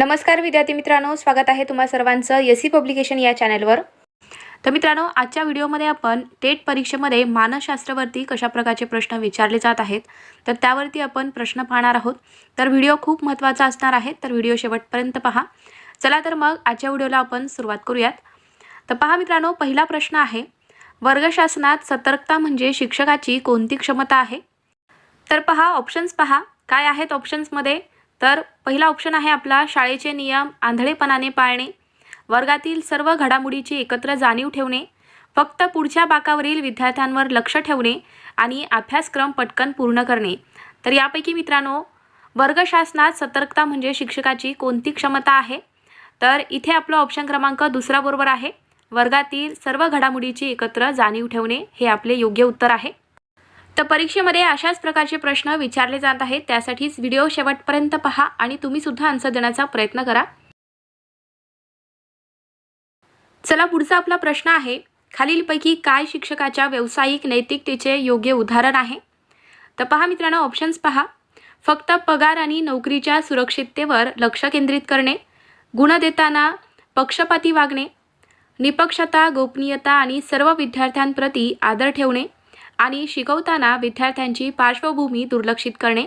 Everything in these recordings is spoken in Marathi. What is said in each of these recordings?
नमस्कार विद्यार्थी मित्रांनो स्वागत आहे तुम्हा सर्वांचं एस सी पब्लिकेशन या चॅनलवर. तर मित्रांनो आजच्या व्हिडिओमध्ये आपण टेट परीक्षेमध्ये मानसशास्त्रावरती कशा प्रकारचे प्रश्न विचारले जात आहेत तर त्यावरती आपण प्रश्न पाहणार आहोत. तर व्हिडिओ खूप महत्त्वाचा असणार आहे तर व्हिडिओ शेवटपर्यंत पहा. चला तर मग आजच्या व्हिडिओला आपण सुरुवात करूयात. तर पहा मित्रांनो पहिला प्रश्न आहे वर्गशासनात सतर्कता म्हणजे शिक्षकाची कोणती क्षमता आहे? तर पहा ऑप्शन्स पहा. काय आहेत ऑप्शन्समध्ये तर पहिला ऑप्शन आहे आपला शाळेचे नियम आंधळेपणाने पाळणे वर्गातील सर्व घडामोडीची एकत्र जाणीव ठेवणे फक्त पुढच्या बाकावरील विद्यार्थ्यांवर लक्ष ठेवणे आणि अभ्यासक्रम पटकन पूर्ण करणे. तर यापैकी मित्रांनो वर्गशासनात सतर्कता म्हणजे शिक्षकाची कोणती क्षमता आहे? तर इथे आपलं ऑप्शन क्रमांक दुसरा बरोबर आहे. वर्गातील सर्व घडामोडीची एकत्र जाणीव ठेवणे हे आपले योग्य उत्तर आहे. तर परीक्षेमध्ये अशाच प्रकारचे प्रश्न विचारले जात आहेत. त्यासाठीच व्हिडिओ शेवटपर्यंत पहा आणि तुम्ही सुद्धा आन्सर देण्याचा प्रयत्न करा. चला पुढचा आपला प्रश्न आहे. खालीलपैकी काय शिक्षकाच्या व्यावसायिक नैतिकतेचे योग्य उदाहरण आहे? तर पहा मित्रांनो ऑप्शन्स पहा. फक्त पगार आणि नोकरीच्या सुरक्षिततेवर लक्ष केंद्रित करणे गुण देताना पक्षपाती वागणे निपक्षता गोपनीयता आणि सर्व विद्यार्थ्यांप्रती आदर ठेवणे आणि शिकवताना विद्यार्थ्यांची पार्श्वभूमी दुर्लक्षित करणे.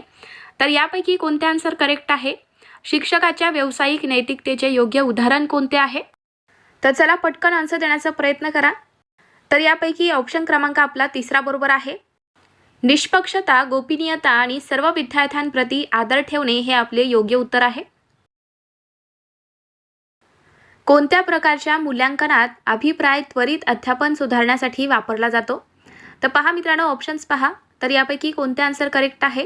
तर यापैकी कोणते आन्सर करेक्ट आहे? शिक्षकाच्या व्यावसायिक नैतिकतेचे योग्य उदाहरण कोणते आहे? तर चला पटकन आन्सर देण्याचा प्रयत्न करा. तर यापैकी ऑप्शन क्रमांक आपला तिसरा बरोबर आहे. निष्पक्षता गोपनीयता आणि सर्व विद्यार्थ्यांप्रती आदर ठेवणे हे आपले योग्य उत्तर आहे. कोणत्या प्रकारच्या मूल्यांकनात अभिप्राय त्वरित अध्यापन सुधारण्यासाठी वापरला जातो? तर पहा मित्रांनो ऑप्शन्स पहा. तर यापैकी कोणते आन्सर करेक्ट आहे?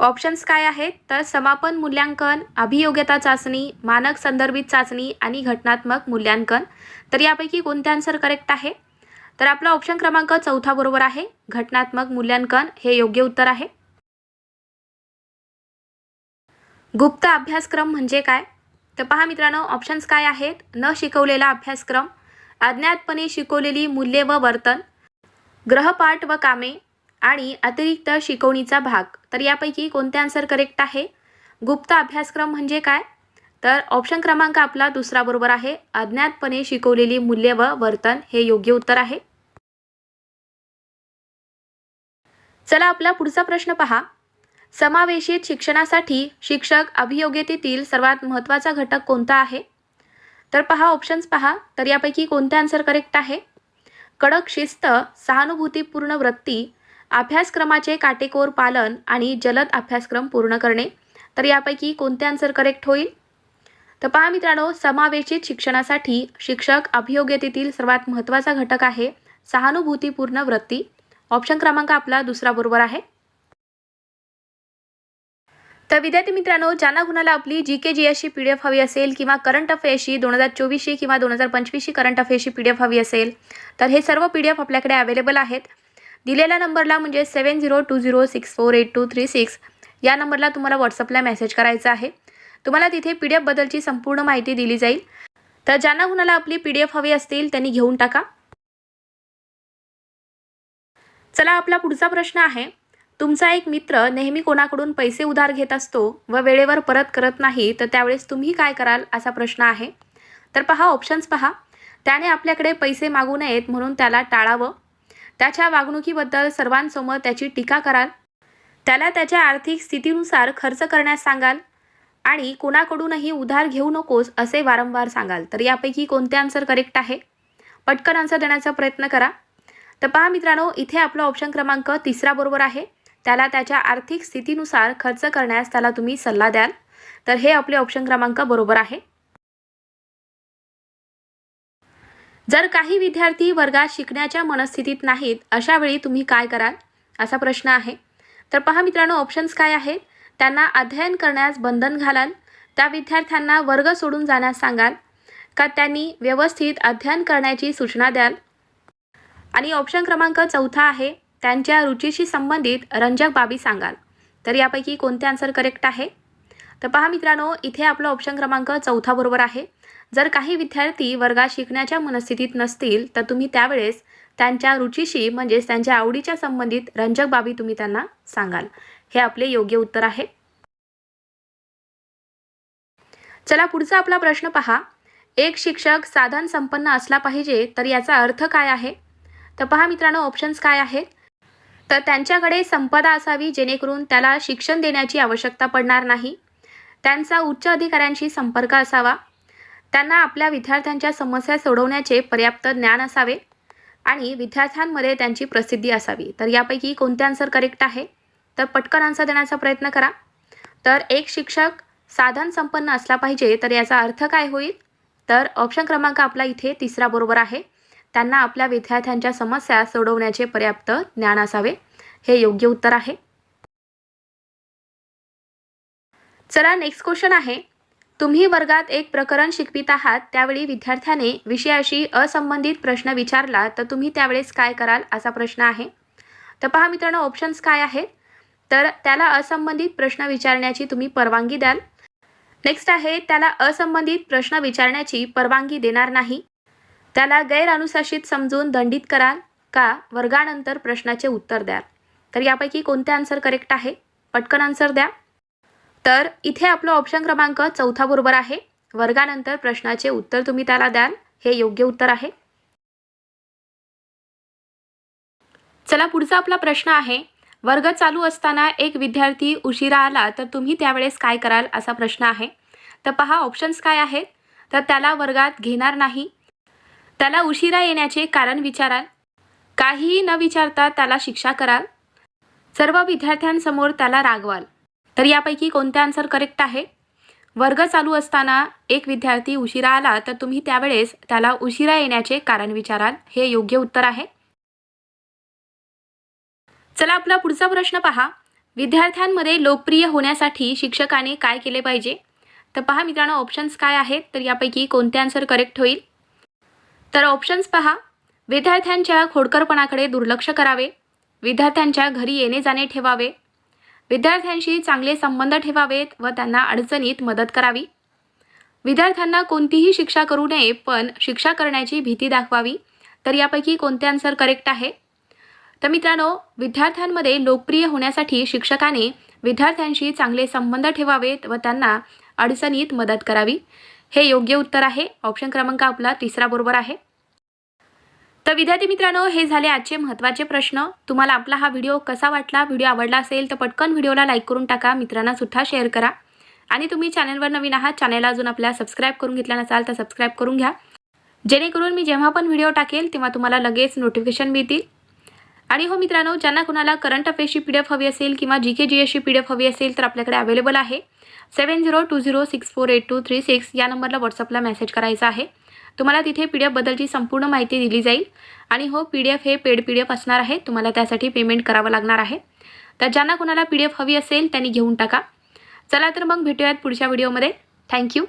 ऑप्शन्स काय आहेत? तर समापन मूल्यांकन अभियोग्यता चाचणी मानक संदर्भित चाचणी आणि घटनात्मक मूल्यांकन. तर यापैकी कोणते आन्सर करेक्ट आहे? तर आपला ऑप्शन क्रमांक चौथा बरोबर आहे. घटनात्मक मूल्यांकन हे योग्य उत्तर आहे. गुप्त अभ्यासक्रम म्हणजे काय? तर पहा मित्रांनो ऑप्शन्स काय आहेत? न शिकवलेला अभ्यासक्रम अज्ञातपणे शिकवलेली मूल्ये व वर्तन ग्रहपाठ व कामे आणि अतिरिक्त शिकवणीचा भाग. तर यापैकी कोणते आन्सर करेक्ट आहे? गुप्त अभ्यासक्रम म्हणजे काय? तर ऑप्शन क्रमांक आपला दुसरा बरोबर आहे. अज्ञातपणे शिकवलेली मूल्य व वर्तन हे योग्य उत्तर आहे. चला आपला पुढचा प्रश्न पहा. समावेशित शिक्षणासाठी शिक्षक अभियोग्यतेतील सर्वात महत्त्वाचा घटक कोणता आहे? तर पहा ऑप्शन्स पहा. तर यापैकी कोणते आन्सर करेक्ट आहे? कडक शिस्त सहानुभूतीपूर्ण वृत्ती अभ्यासक्रमाचे काटेकोर पालन आणि जलद अभ्यासक्रम पूर्ण करणे. तर यापैकी कोणते आन्सर करेक्ट होईल? तर पहा मित्रांनो समावेशित शिक्षणासाठी शिक्षक अभियोग्यतेतील सर्वात महत्त्वाचा घटक आहे सहानुभूतीपूर्ण वृत्ती. ऑप्शन क्रमांक आपला दुसरा बरोबर आहे. तर विद्यार्थी मित्रांनो ज्यांना कुणाला आपली जी के जी एसची पी डी एफ हवी असेल किंवा करंट अफेअर्सची दोन हजार चोवीसशी किंवा दोन हजार पंचवीसशी करंट अफेअर्सची पी डी एफ हवी असेल तर हे सर्व पी डी एफ आपल्याकडे अवेलेबल आहेत. दिलेल्या नंबरला म्हणजे seven zero two zero six four eight two three six या नंबरला तुम्हाला व्हॉट्सअपला मेसेज करायचा आहे. तुम्हाला तिथे पी डी एफबद्दलची संपूर्ण माहिती दिली जाईल. तर ज्यांना कुणाला आपली पी डी एफ हवी असतील त्यांनी घेऊन टाका. चला आपला पुढचा प्रश्न आहे. तुमचा एक मित्र नेहमी कोणाकडून पैसे उधार घेत असतो व वेळेवर परत करत नाही तर त्यावेळेस तुम्ही काय कराल असा प्रश्न आहे. तर पहा ऑप्शन्स पहा. त्याने आपल्याकडे पैसे मागू नयेत म्हणून त्याला टाळावं. त्याच्या वागणुकीबद्दल सर्वांसमोर त्याची टीका कराल. त्याला त्याच्या आर्थिक स्थितीनुसार खर्च करण्यास सांगाल. आणि कोणाकडूनही उधार घेऊ नकोस असे वारंवार सांगाल. तर यापैकी कोणते आन्सर करेक्ट आहे? पटकन आन्सर देण्याचा प्रयत्न करा. तर पहा मित्रांनो इथे आपला ऑप्शन क्रमांक तिसरा बरोबर आहे. त्याला त्याच्या आर्थिक स्थितीनुसार खर्च करण्यास त्याला तुम्ही सल्ला द्याल. तर हे आपले ऑप्शन क्रमांक बरोबर आहे. जर काही विद्यार्थी वर्गात शिकण्याच्या मनस्थितीत नाहीत अशा वेळी तुम्ही काय कराल? असा प्रश्न आहे. तर पहा मित्रांनो ऑप्शन्स काय आहेत? त्यांना अध्ययन करण्यास बंधन घालाल. त्या विद्यार्थ्यांना वर्ग सोडून जाण्यास सांगाल. का त्यांनी व्यवस्थित अध्ययन करण्याची सूचना द्याल? आणि ऑप्शन क्रमांक चौथा आहे. त्यांच्या रुचीशी संबंधित रंजक बाबी सांगाल. तर यापैकी कोणते आन्सर करेक्ट आहे? तर पहा मित्रांनो इथे आपलं ऑप्शन क्रमांक चौथा बरोबर आहे. जर काही विद्यार्थी वर्गात शिकण्याच्या मनस्थितीत नसतील तर तुम्ही त्यावेळेस त्यांच्या रुचीशी म्हणजेच त्यांच्या आवडीच्या संबंधित रंजक बाबी तुम्ही त्यांना सांगाल. हे आपले योग्य उत्तर आहे. चला पुढचा आपला प्रश्न पहा. एक शिक्षक साधन संपन्न असला पाहिजे तर याचा अर्थ काय आहे? तर पहा मित्रांनो ऑप्शन्स काय आहेत? तर त्यांच्याकडे संपदा असावी जेणेकरून त्याला शिक्षण देण्याची आवश्यकता पडणार नाही. त्यांचा उच्च अधिकाऱ्यांशी संपर्क असावा. त्यांना आपल्या विद्यार्थ्यांच्या समस्या सोडवण्याचे पर्याप्त ज्ञान असावे आणि विद्यार्थ्यांमध्ये त्यांची प्रसिद्धी असावी. तर यापैकी कोणते आन्सर करेक्ट आहे? तर पटकन आन्सर देण्याचा प्रयत्न करा. तर एक शिक्षक साधन संपन्न असला पाहिजे तर याचा अर्थ काय होईल? तर ऑप्शन क्रमांक आपला इथे तिसरा बरोबर आहे. त्यांना आपल्या विद्यार्थ्यांच्या समस्या सोडवण्याचे पर्याप्त ज्ञान असावे. हे योग्य उत्तर आहे. चला नेक्स्ट क्वेश्चन आहे. तुम्ही वर्गात एक प्रकरण शिकवित आहात त्यावेळी विद्यार्थ्याने विषयाशी असंबंधित प्रश्न विचारला तर तुम्ही त्यावेळेस काय कराल असा प्रश्न आहे. तर पहा मित्रांनो ऑप्शन्स काय आहेत? तर त्याला असंबंधित प्रश्न विचारण्याची तुम्ही परवानगी द्याल. नेक्स्ट आहे त्याला असंबंधित प्रश्न विचारण्याची परवानगी देणार नाही. त्याला गैरअनुशासित समजून दंडित कराल का? वर्गानंतर प्रश्नाचे उत्तर द्याल. तर यापैकी कोणते आन्सर करेक्ट आहे? पटकन आन्सर द्या. तर इथे आपलं ऑप्शन क्रमांक चौथा बरोबर आहे. वर्गानंतर प्रश्नाचे उत्तर तुम्ही त्याला द्याल. हे योग्य उत्तर आहे. चला पुढचा आपला प्रश्न आहे. वर्ग चालू असताना एक विद्यार्थी उशिरा आला तर तुम्ही त्यावेळेस काय कराल असा प्रश्न आहे. तर पहा ऑप्शन्स काय आहेत? तर त्याला वर्गात घेणार नाही. त्याला उशिरा येण्याचे कारण विचाराल. काहीही न विचारता त्याला शिक्षा कराल. सर्व विद्यार्थ्यांसमोर त्याला रागवाल. तर यापैकी कोणते आन्सर करेक्ट आहे? वर्ग चालू असताना एक विद्यार्थी उशिरा आला तर तुम्ही त्यावेळेस त्याला उशिरा येण्याचे कारण विचाराल. हे योग्य उत्तर आहे. चला आपला पुढचा प्रश्न पहा. विद्यार्थ्यांमध्ये लोकप्रिय होण्यासाठी शिक्षकाने काय केले पाहिजे? तर पहा मित्रांनो ऑप्शन्स काय आहेत? तर यापैकी कोणते आन्सर करेक्ट होईल? तर ऑप्शन्स पहा. विद्यार्थ्यांच्या खोडकरपणाकडे दुर्लक्ष करावे. विद्यार्थ्यांच्या घरी येणे जाणे ठेवावे. विद्यार्थ्यांशी चांगले संबंध ठेवावेत व त्यांना अडचणीत मदत करावी. विद्यार्थ्यांना कोणतीही शिक्षा करू नये पण शिक्षा करण्याची भीती दाखवावी. तर यापैकी कोणते आन्सर करेक्ट आहे? तर मित्रांनो विद्यार्थ्यांमध्ये लोकप्रिय होण्यासाठी शिक्षकाने विद्यार्थ्यांशी चांगले संबंध ठेवावेत व त्यांना अडचणीत मदत करावी. हे योग्य उत्तर आहे. ऑप्शन क्रमांक आपला तिसरा बरोबर आहे. तर विद्यार्थी मित्रांनो हे झाले आजचे महत्त्वाचे प्रश्न. तुम्हाला आपला हा व्हिडिओ कसा वाटला व्हिडिओ आवडला असेल तर पटकन व्हिडिओला लाईक करून टाका मित्रांना सुद्धा शेअर करा. आणि तुम्ही चॅनलवर नवीन आहात चॅनलला अजून आपल्या सबस्क्राईब करून घेतला नसाल तर सबस्क्राईब करून घ्या. जेणेकरून मी जेव्हा पण व्हिडिओ टाकेल तेव्हा तुम्हाला लगेच नोटिफिकेशन मिळतील. आणि हो मित्रांनो ज्यांना कुणाला करंट अफेअर्सची पी डी एफ हवी असेल किंवा जी के जी एसची पी डी एफ हवी असेल तर आपल्याकडे अवेलेबल आहे. Seven zero two zero six four eight two three six या नंबरला व्हॉट्सअपला मेसेज करायचा आहे. तुम्हाला तिथे पी डी एफबद्दलची संपूर्ण माहिती दिली जाईल आणि हो पी डी एफ हे पेड पी डी एफ असणार आहे. तुम्हाला त्यासाठी पेमेंट करावं लागणार आहे. तर ज्यांना कुणाला पी डी एफ हवी असेल त्यांनी घेऊन टाका. चला तर मग भेटूयात पुढच्या व्हिडिओमध्ये. थँक्यू.